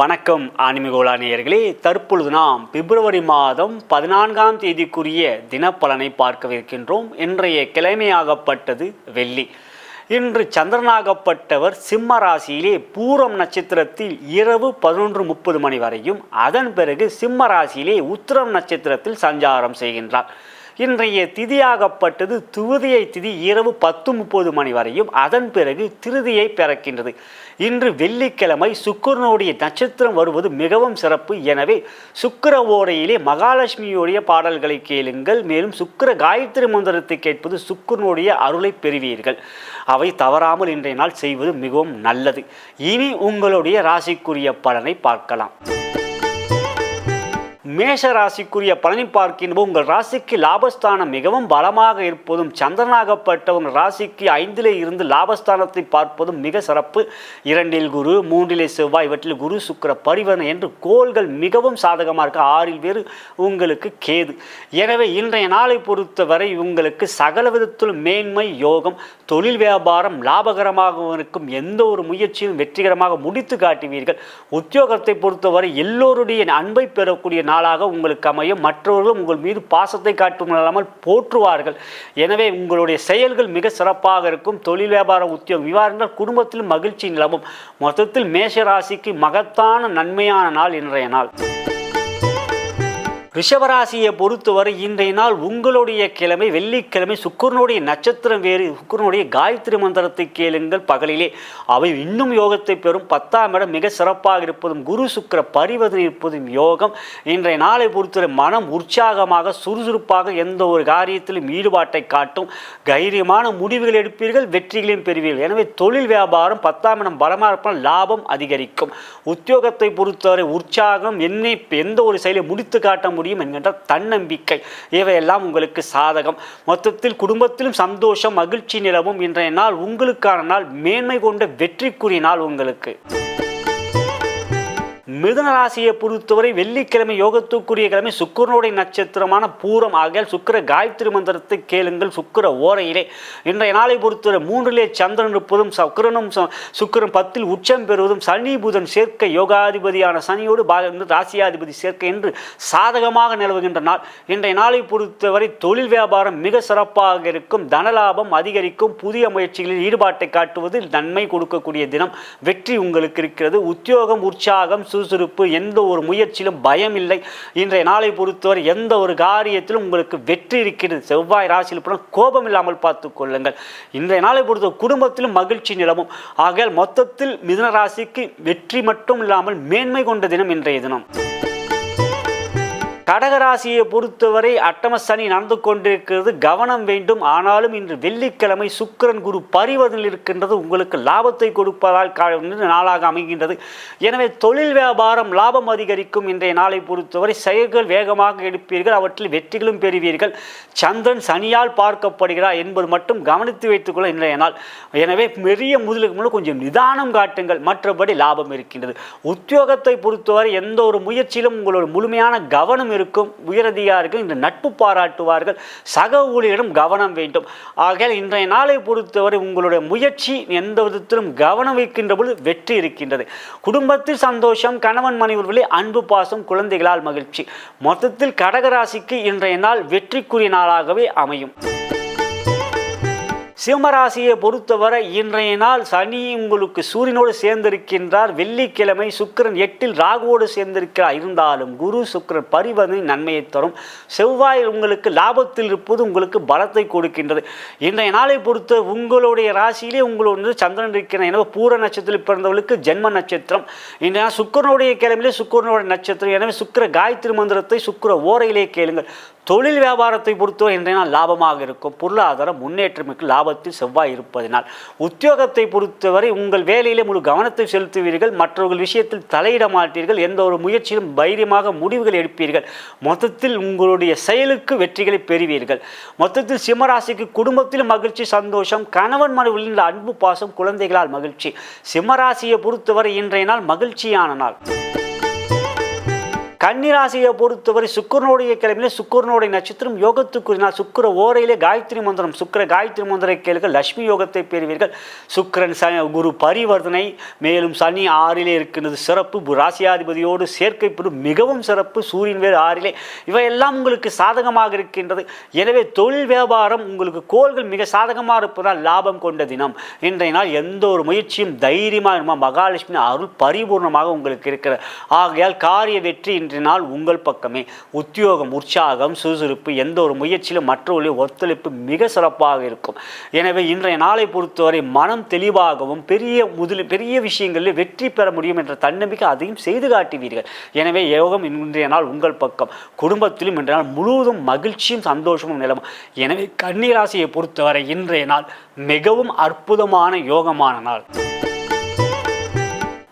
வணக்கம் ஆன்மீகோலா நேயர்களே தற்பொழுது நாம் பிப்ரவரி மாதம் பதினான்காம் தேதிக்குரிய தினப்பலனை பார்க்கவிருக்கின்றோம். இன்றைய கிழமையாகப்பட்டது வெள்ளி. இன்று சந்திரனாகப்பட்டவர் சிம்ம ராசியிலே பூரம் நட்சத்திரத்தில் இரவு பதினொன்று முப்பது மணி வரையும் அதன் பிறகு சிம்ம ராசியிலே உத்திரம் நட்சத்திரத்தில் சஞ்சாரம் செய்கின்றார். இன்றைய திதியாகப்பட்டது துவதியை திதி இரவு பத்து முப்பது மணி வரையும் அதன் பிறகு திருதியை பிறக்கின்றது. இன்று வெள்ளிக்கிழமை சுக்கரனுடைய நட்சத்திரம் வருவது மிகவும் சிறப்பு. எனவே சுக்கர ஓரையிலே மகாலட்சுமியுடைய பாடல்களை கேளுங்கள். மேலும் சுக்கர காயத்ரி மந்திரத்தை கேட்பது சுக்கரனுடைய அருளை பெறுவீர்கள். அவை தவறாமல் இன்றைய நாள் செய்வது மிகவும் நல்லது. இனி உங்களுடைய ராசிக்குரிய பலனை பார்க்கலாம். மேஷ ராசிக்குரிய பலனை பார்க்கின்ற உங்கள் ராசிக்கு லாபஸ்தானம் மிகவும் பலமாக இருப்பதும் சந்திரனாகப்பட்ட உங்கள் ராசிக்கு ஐந்திலே இருந்து லாபஸ்தானத்தை பார்ப்பதும் மிக சிறப்பு. இரண்டில் குரு மூன்றிலே செவ்வாய் இவற்றில் குரு சுக்கிர பரிவர்த்தனை என்று கோள்கள் மிகவும் சாதகமாக இருக்க. ஆறில் வேறு உங்களுக்கு கேது. எனவே இன்றைய நாளை பொறுத்தவரை உங்களுக்கு சகல விதத்தில் மேன்மை யோகம் தொழில் வியாபாரம் லாபகரமாக இருக்கும். எந்த ஒரு முயற்சியும் வெற்றிகரமாக முடித்து காட்டுவீர்கள். உத்தியோகத்தை பொறுத்தவரை எல்லோருடைய அன்பை பெறக்கூடிய நாளாக உங்களுக்கு அமையும். மற்றவர்களும் உங்கள் மீது பாசத்தை காட்டும் இல்லாமல் போற்றுவார்கள். எனவே உங்களுடைய செயல்கள் மிக சிறப்பாக இருக்கும். தொழில் வியாபார உத்தியோகம். விவாதங்கள் குடும்பத்தில் மகிழ்ச்சி நிலவும். மொத்தத்தில் மேஷ ராசிக்கு மகத்தான நன்மையான நாள் இன்றைய நாள். ரிஷபராசியை பொறுத்தவரை இன்றைய நாள் உங்களுடைய கிழமை வெள்ளிக்கிழமை சுக்கரனுடைய நட்சத்திரம் வேறு சுக்கரனுடைய காயத்ரி மந்திரத்தை கேளுங்கள் பகலிலே. அவை இன்னும் யோகத்தை பெறும். பத்தாம் இடம் மிக சிறப்பாக இருப்பதும் குரு சுக்கிர பரிவர்த்தனை இருப்பதும் யோகம். இன்றைய நாளை பொறுத்தவரை மனம் உற்சாகமாக சுறுசுறுப்பாக எந்த ஒரு காரியத்திலும் ஈடுபாட்டை காட்டும். தைரியமான முடிவுகள் எடுப்பீர்கள் வெற்றிகளையும் பெறுவீர்கள். எனவே தொழில் வியாபாரம் பத்தாம் இடம் பலமாக இருப்பால் லாபம் அதிகரிக்கும். உத்தியோகத்தை பொறுத்தவரை உற்சாகம் என்னை எந்த ஒரு செயலை முடித்து காட்ட முடியும் என்கின்ற தன்னம்பிக்கை. இவையெல்லாம் உங்களுக்கு சாதகம். மொத்தத்தில் குடும்பத்திலும் சந்தோஷம் மகிழ்ச்சி நிலவும் இன்றைய நாள் உங்களுக்கான நாள் மேன்மை கொண்ட வெற்றிக்குரிய நாள் உங்களுக்கு. மிதுன ராசியை பொறுத்தவரை வெள்ளிக்கிழமை யோகத்துக்குரிய கிழமை சுக்கரனுடைய நட்சத்திரமான பூரம். ஆகியால் சுக்கிர காயத்ரி மந்திரத்தை கேளுங்கள். சுக்கிர ஓரையிலே இன்றைய நாளை பொறுத்தவரை மூன்றிலே சந்திரன் இருப்பதும் சுக்கரனும் ச- சுக்கிரன் பத்தில் உச்சம் பெறுவதும் சனி புதன் சேர்க்கை யோகாதிபதியான சனியோடு பா- ராசியாதிபதி சேர்க்கை என்று சாதகமாக நிலவுகின்ற நாள். இன்றைய நாளை பொறுத்தவரை தொழில் வியாபாரம் மிக சிறப்பாக இருக்கும். தனலாபம் அதிகரிக்கும். புதிய முயற்சிகளில் ஈடுபாட்டை காட்டுவதில் நன்மை கொடுக்கக்கூடிய தினம் வெற்றி உங்களுக்கு இருக்கிறது. உத்தியோகம் உற்சாகம் சு சுறுசுறுப்பு எந்த ஒரு முயற்சியிலும் பயம் இல்லை இன்றைய நாளை பொறுத்தவரை எந்த ஒரு காரியத்திலும் உங்களுக்கு வெற்றி இருக்கிறது. செவ்வாய் ராசியில் போனால் கோபம் இல்லாமல் பார்த்து கொள்ளுங்கள். இன்றைய நாளை பொறுத்த குடும்பத்திலும் மகிழ்ச்சி நிலவும். ஆகையால் மொத்தத்தில் மிதுன ராசிக்கு வெற்றி மட்டும் இல்லாமல் மேன்மை கொண்ட தினம் இன்றைய தினம். கடகராசியை பொறுத்தவரை அட்டம சனி நடந்து கொண்டிருக்கிறது. கவனம் வேண்டும். ஆனாலும் இன்று வெள்ளிக்கிழமை சுக்கிரன் குரு பரிவதில் இருக்கின்றது. உங்களுக்கு லாபத்தை கொடுப்பதால் நாளாக அமைகின்றது. எனவே தொழில் வியாபாரம் லாபம் அதிகரிக்கும். இன்றைய நாளை பொறுத்தவரை செயல்கள் வேகமாக எடுப்பீர்கள். அவற்றில் வெற்றிகளும் பெறுவீர்கள். சந்திரன் சனியால் பார்க்கப்படுகிறார் என்பது மட்டும் கவனித்து வைத்துக்கொள்ள இன்றைய நாள். எனவே பெரிய முதலுக்கு முழு கொஞ்சம் நிதானம் காட்டுங்கள். மற்றபடி லாபம் இருக்கின்றது. உத்தியோகத்தை பொறுத்தவரை எந்த ஒரு முயற்சியிலும் உங்களோட முழுமையான கவனம் இருக்கும். உயரதிகாரிகள் இந்த நட்பு பாராட்டுவார்கள். சக ஊழியரிடம் கவனம் வேண்டும். ஆகையால் இன்றைய நாளை பொறுத்தவரை உங்களுடைய முயற்சி எந்த விதத்திலும் கவனம் வைக்கின்ற பொழுது வெற்றி இருக்கின்றது. குடும்பத்தில் சந்தோஷம் கணவன் மனைவர்களே அன்பு பாசம் குழந்தைகளால் மகிழ்ச்சி. மொத்தத்தில் கடகராசிக்கு இன்றைய நாள் வெற்றிக்குரிய நாளாகவே அமையும். சிம்மராசியை பொறுத்தவரை இன்றைய நாள் சனி உங்களுக்கு சூரியனோடு சேர்ந்திருக்கின்றார். வெள்ளிக்கிழமை சுக்கிரன் எட்டில் ராகுவோடு சேர்ந்திருக்கிறார். இருந்தாலும் குரு சுக்கிரன் பரிவர்த்தனை நன்மையை தரும். செவ்வாய் உங்களுக்கு லாபத்தில் இருப்பது உங்களுக்கு பலத்தை கொடுக்கின்றது. இன்றைய நாளை பொறுத்த உங்களுடைய ராசியிலே உங்களோட சந்திரன் இருக்கிற எனவே பூர நட்சத்திரத்தில் பிறந்தவர்களுக்கு ஜென்ம நட்சத்திரம். இன்றைய சுக்கரனுடைய சுக்கிரனுடைய கிழமையிலே சுக்கரனுடைய நட்சத்திரம். எனவே சுக்கிர காயத்ரி மந்திரத்தை சுக்கிர ஓரையிலே கேளுங்கள். தொழில் வியாபாரத்தை பொறுத்தவரை இன்றைய நாள் லாபமாக இருக்கும். பொருளாதார முன்னேற்றமிக்கு லாபத்தில் செவ்வாய் இருப்பதனால் உத்தியோகத்தை பொறுத்தவரை உங்கள் வேலையிலே முழு கவனத்தை செலுத்துவீர்கள். மற்றவர்கள் விஷயத்தில் தலையிட மாட்டீர்கள். எந்த ஒரு முயற்சியிலும் தைரியமாக முடிவுகள் எடுப்பீர்கள். மொத்தத்தில் உங்களுடைய செயலுக்கு வெற்றிகளை பெறுவீர்கள். மொத்தத்தில் சிம்மராசிக்கு குடும்பத்திலும் மகிழ்ச்சி சந்தோஷம் கணவன் மனைவியில் அன்பு பாசம் குழந்தைகளால் மகிழ்ச்சி. சிம்மராசியை பொறுத்தவரை இன்றைய நாள் மகிழ்ச்சியான நாள். கன்னிராசியை பொறுத்தவரை சுக்கரனுடைய கிழமையிலே சுக்கரனுடைய நட்சத்திரம் யோகத்துக்குரிய சுக்கர ஓரையிலே காயத்ரி மந்திரம் சுக்கர காயத்ரி மந்திர கேளுங்க லட்சுமி யோகத்தை பெறுவீர்கள். சுக்கரன் ச குரு பரிவர்த்தனை மேலும் சனி ஆறிலே இருக்கின்றது சிறப்பு. ராசியாதிபதியோடு சேர்க்கைப்படும் மிகவும் சிறப்பு. சூரியன் வேறு ஆறிலே. இவையெல்லாம் உங்களுக்கு சாதகமாக இருக்கின்றது. எனவே தொழில் வியாபாரம் உங்களுக்கு கோள்கள் மிக சாதகமாக இருப்பதால் லாபம் கொண்ட தினம். இன்றைய நாள் எந்த ஒரு முயற்சியும் தைரியமாக இருமா மகாலட்சுமி அருள் பரிபூர்ணமாக உங்களுக்கு இருக்கிறது. ஆகையால் காரிய வெற்றி இன்று நாள் உங்கள் பக்கமே. உத்தியோகம் உற்சாகம் சுறுசுறுப்பு எந்த ஒரு முயற்சியிலும் மற்றவர்களை ஒத்துழைப்பு மிக சிறப்பாக இருக்கும். எனவே இன்றைய நாளை பொறுத்தவரை மனம் தெளிவாகவும் பெரிய முதல் பெரிய விஷயங்களில் வெற்றி பெற முடியும் என்ற தன்னம்பிக்கை அதையும் செய்து காட்டுவீர்கள். எனவே யோகம் இன்றைய நாள் உங்கள் பக்கம். குடும்பத்திலும் இன்றைய நாள் முழுவதும் மகிழ்ச்சியும் சந்தோஷமும் நிலவும். எனவே கன்னிராசியை பொறுத்தவரை இன்றைய நாள் மிகவும் அற்புதமான யோகமான நாள்.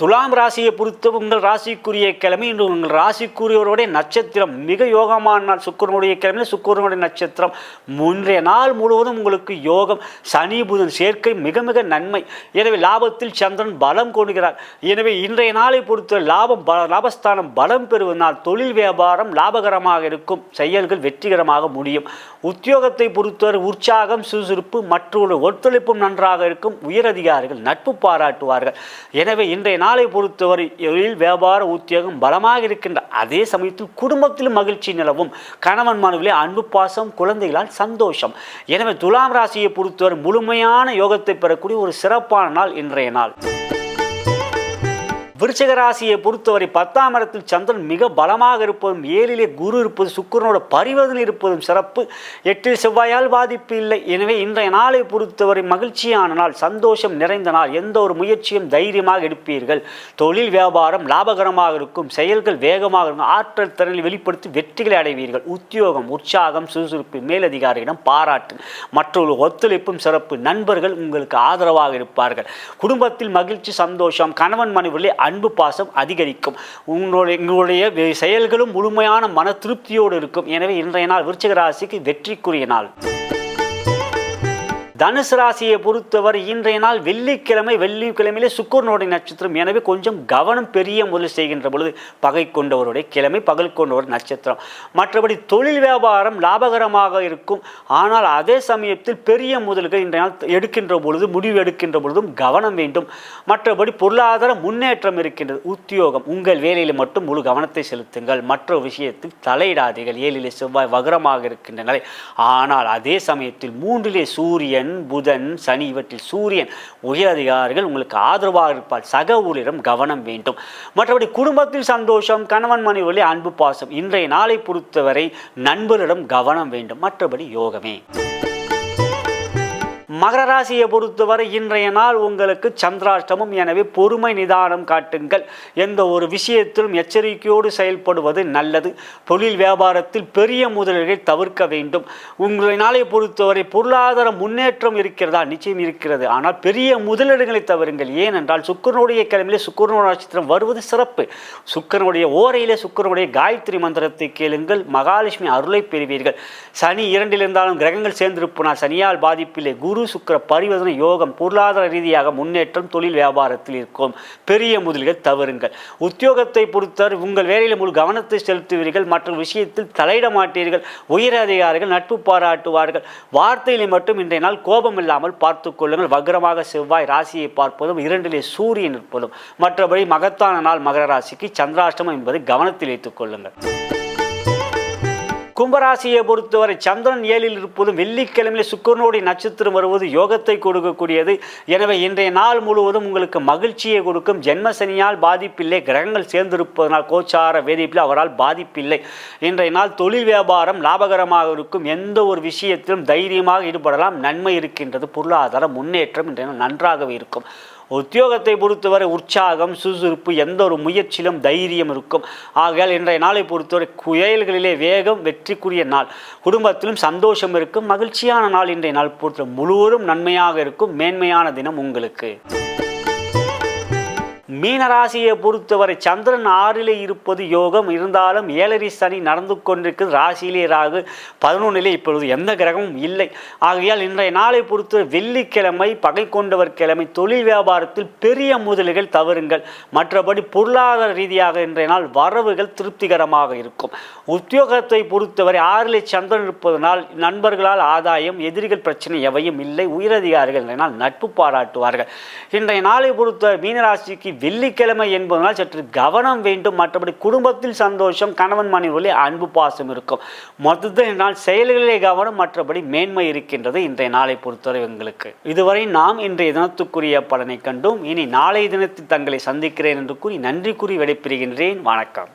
துலாம் ராசியை பொறுத்த உங்கள் ராசிக்குரிய கிழமை இன்று உங்கள் ராசிக்குரியவருடைய நட்சத்திரம். மிக யோகமான நாள். சுக்கரனுடைய கிழமையில் சுக்கரனுடைய நட்சத்திரம். முன்றைய நாள் முழுவதும் உங்களுக்கு யோகம். சனி புதன் சேர்க்கை மிக மிக நன்மை. எனவே லாபத்தில் சந்திரன் பலம் கொண்டுகிறார் எனவே இன்றைய நாளை பொறுத்த லாபம் ப லாபஸ்தானம் பலம் பெறுவதனால் தொழில் வியாபாரம் லாபகரமாக இருக்கும். செயல்கள் வெற்றிகரமாக முடியும். உத்தியோகத்தை பொறுத்தவரை உற்சாகம் சுறுசுறுப்பு மற்றொரு ஒத்துழைப்பும் நன்றாக இருக்கும். உயரதிகாரிகள் நட்பு பாராட்டுவார்கள். எனவே இன்றைய நாள் நாளை பொறுத்தவரை தொழில் வியாபார உத்தியோகம் பலமாக இருக்கின்ற அதே சமயத்தில் குடும்பத்திலும் மகிழ்ச்சி நிலவும். கணவன் மனைவிலே அன்பு பாசம் குழந்தைகளால் சந்தோஷம். எனவே துலாம் ராசியை பொறுத்தவரை முழுமையான யோகத்தை பெறக்கூடிய ஒரு சிறப்பான நாள் இன்றைய நாள். விருச்சிக ராசியை பொறுத்தவரை பத்தாம் இடத்தில் சந்திரன் மிக பலமாக இருப்பதும் ஏழிலே குரு இருப்பது சுக்கிரனோட பரிவர்த்தனை இருப்பதும் சிறப்பு. எட்டில் செவ்வாயால் பாதிப்பு இல்லை. எனவே இன்றைய நாளை பொறுத்தவரை மகிழ்ச்சியான நாள் சந்தோஷம் நிறைந்த நாள். எந்த ஒரு முயற்சியும் தைரியமாக எடுப்பீர்கள். தொழில் வியாபாரம் லாபகரமாக இருக்கும். செயல்கள் வேகமாக இருக்கும். ஆற்றல் திறனை வெளிப்படுத்தி வெற்றிகளை அடைவீர்கள். உத்தியோகம் உற்சாகம் சுறுசுறுப்பு மேலதிகாரியிடம் பாராட்டு மற்றொரு ஒத்துழைப்பும் சிறப்பு. நண்பர்கள் உங்களுக்கு ஆதரவாக இருப்பார்கள். குடும்பத்தில் மகிழ்ச்சி சந்தோஷம் கணவன் மனைவிலே அன்பு பாசம் அதிகரிக்கும். உங்களுடைய உங்களுடைய செயல்களும் முழுமையான மன திருப்தியோடு இருக்கும். எனவே இன்றைய நாள் விருச்சிக ராசிக்கு வெற்றிக்குரிய நாள். தனுசு ராசியை பொறுத்தவர் இன்றைய நாள் வெள்ளிக்கிழமை வெள்ளிக்கிழமையிலே சுக்கரனுடைய நட்சத்திரம். எனவே கொஞ்சம் கவனம் பெரிய முதல் செய்கின்ற பொழுது பகை கொண்டவருடைய கிழமை பகல் கொண்டவர் நட்சத்திரம். மற்றபடி தொழில் வியாபாரம் லாபகரமாக இருக்கும். ஆனால் அதே சமயத்தில் பெரிய முதல்கள் இன்றைய நாள் எடுக்கின்ற பொழுது முடிவு எடுக்கின்ற பொழுதும் கவனம் வேண்டும். மற்றபடி பொருளாதார முன்னேற்றம் இருக்கின்றது. உத்தியோகம் உங்கள் வேலையில் மட்டும் முழு கவனத்தை செலுத்துங்கள். மற்ற விஷயத்தில் தலையிடாதீர்கள். ஏழிலே செவ்வாய் வகரமாக இருக்கின்றன ஆனால் அதே சமயத்தில் மூன்றிலே சூரியன் புதன் சனி இவற்றில் சூரியன் உயர் அதிகாரிகள் உங்களுக்கு ஆதரவாக இருப்பார். சக ஊழியரும் கவனம் வேண்டும். மற்றபடி குடும்பத்தில் சந்தோஷம் கணவன் மனைவிகளே அன்பு பாசம் இன்றைய நாளை பொறுத்தவரை நண்பரிடம் கவனம் வேண்டும். மற்றபடி யோகமே. மகர ராசியை பொறுத்தவரை இன்றைய நாள் உங்களுக்கு சந்திராஷ்டமம். எனவே பொறுமை நிதானம் காட்டுங்கள். எந்த ஒரு விஷயத்திலும் எச்சரிக்கையோடு செயல்படுவது நல்லது. தொழில் வியாபாரத்தில் பெரிய முதலீடுகளை தவிர்க்க வேண்டும். உங்களுடைய நாளை பொறுத்தவரை பொருளாதார முன்னேற்றம் இருக்கிறதா? நிச்சயம் இருக்கிறது. ஆனால் பெரிய முதலீடுகளை தவிருங்கள் ஏனென்றால் சுக்கரனுடைய கிழமையிலே சுக்கரனோட நட்சத்திரம் வருவது சிறப்பு. சுக்கரனுடைய ஓரையிலே சுக்கரனுடைய காயத்ரி மந்திரத்தை கேளுங்கள். மகாலட்சுமி அருளை பெறுவீர்கள். சனி இரண்டில் இருந்தாலும் கிரகங்கள் சேர்ந்திருப்பினால் சனியால் பாதிப்பில்லை குரு சுக்கிர பரிவர்த்தனை யோகம் பொருளாதார ரீதியாக முன்னேற்றம் தொழில் வியாபாரத்தில் இருக்கும். பெரிய முதலிகள் தவறுங்கள். உத்தியோகத்தை பொறுத்தவரை உங்கள் வேலையில் முழு கவனத்தை செலுத்துவீர்கள். மற்ற விஷயத்தில் தலையிட மாட்டீர்கள். உயர் அதிகாரிகள் நட்பு பாராட்டுவார்கள். வார்த்தையிலே மட்டும் இன்றைய நாள் கோபம் இல்லாமல் பார்த்து கொள்ளுங்கள். வக்ரமாக செவ்வாய் ராசியை பார்ப்பதும் இரண்டிலே சூரியன் இருப்பதும். மற்றபடி மகத்தான நாள் மகர ராசிக்கு சந்திராஷ்டமம் என்பதை கவனத்தில் வைத்துக் கொள்ளுங்கள். கும்பராசியை பொறுத்தவரை சந்திரன் ஏழில் இருப்பதும் வெள்ளிக்கிழமையில சுக்கரனுடைய நட்சத்திரம் வருவது யோகத்தை கொடுக்கக்கூடியது. எனவே இன்றைய நாள் முழுவதும் உங்களுக்கு மகிழ்ச்சியை கொடுக்கும். ஜென்ம சனியால் பாதிப்பில்லை. கிரகங்கள் சேர்ந்திருப்பதனால் கோச்சார வேதிப்பில் அவரால் பாதிப்பில்லை. இன்றைய நாள் தொழில் வியாபாரம் லாபகரமாக இருக்கும். எந்த ஒரு விஷயத்திலும் தைரியமாக ஈடுபடலாம். நன்மை இருக்கின்றது. பொருளாதார முன்னேற்றம் இன்றைய நன்றாகவே இருக்கும். உத்தியோகத்தை பொறுத்தவரை உற்சாகம் சுறுசுறுப்பு எந்த ஒரு முயற்சியிலும் தைரியம் இருக்கும். ஆகையால் இன்றைய நாளை பொறுத்தவரை குயல்களிலே வேகம் வெற்றிக்குரிய நாள். குடும்பத்திலும் சந்தோஷம் இருக்கும். மகிழ்ச்சியான நாள் இன்றைய நாள் பொறுத்த முழுவதும் நன்மையாக இருக்கும். மேன்மையான தினம் உங்களுக்கு. மீனராசியை பொறுத்தவரை சந்திரன் ஆறிலே இருப்பது யோகம். இருந்தாலும் ஏழரி சனி நடந்து கொண்டிருக்கிறது. ராசியிலே ராகு பதினொன்றிலே இப்பொழுது எந்த கிரகமும் இல்லை. ஆகையால் இன்றைய நாளை பொறுத்த வெள்ளிக்கிழமை பகை கொண்டவர் கிழமை தொழில் வியாபாரத்தில் பெரிய முதலீடுகள் தவறுங்கள். மற்றபடி பொருளாதார ரீதியாக இன்றைய நாள் வரவுகள் திருப்திகரமாக இருக்கும். உத்தியோகத்தை பொறுத்தவரை ஆறிலே சந்திரன் இருப்பதனால் நண்பர்களால் ஆதாயம் எதிரிகள் பிரச்சனை எவையும் இல்லை. உயரதிகாரிகள் இன்றைய நாள் நட்பு பாராட்டுவார்கள். இன்றைய நாளை பொறுத்த மீனராசிக்கு வெள்ளிக்கிழமை என்பதனால் சற்று கவனம் வேண்டும். மற்றபடி குடும்பத்தில் சந்தோஷம் கணவன் மனைவி அன்பு பாசம் இருக்கும். மொத்தத்தில் இன்றைய செயல்களிலே கவனம் மற்றபடி மேன்மை இருக்கின்றது இன்றைய நாளை பொறுத்தவரை எங்களுக்கு இதுவரை நாம் இன்றைய தினத்துக்குரிய பலனை கண்டோம். இனி நாளைய தினத்தில் தங்களை சந்திக்கிறேன் என்று கூறி நன்றி கூறி விடைபெறுகின்றேன். வணக்கம்.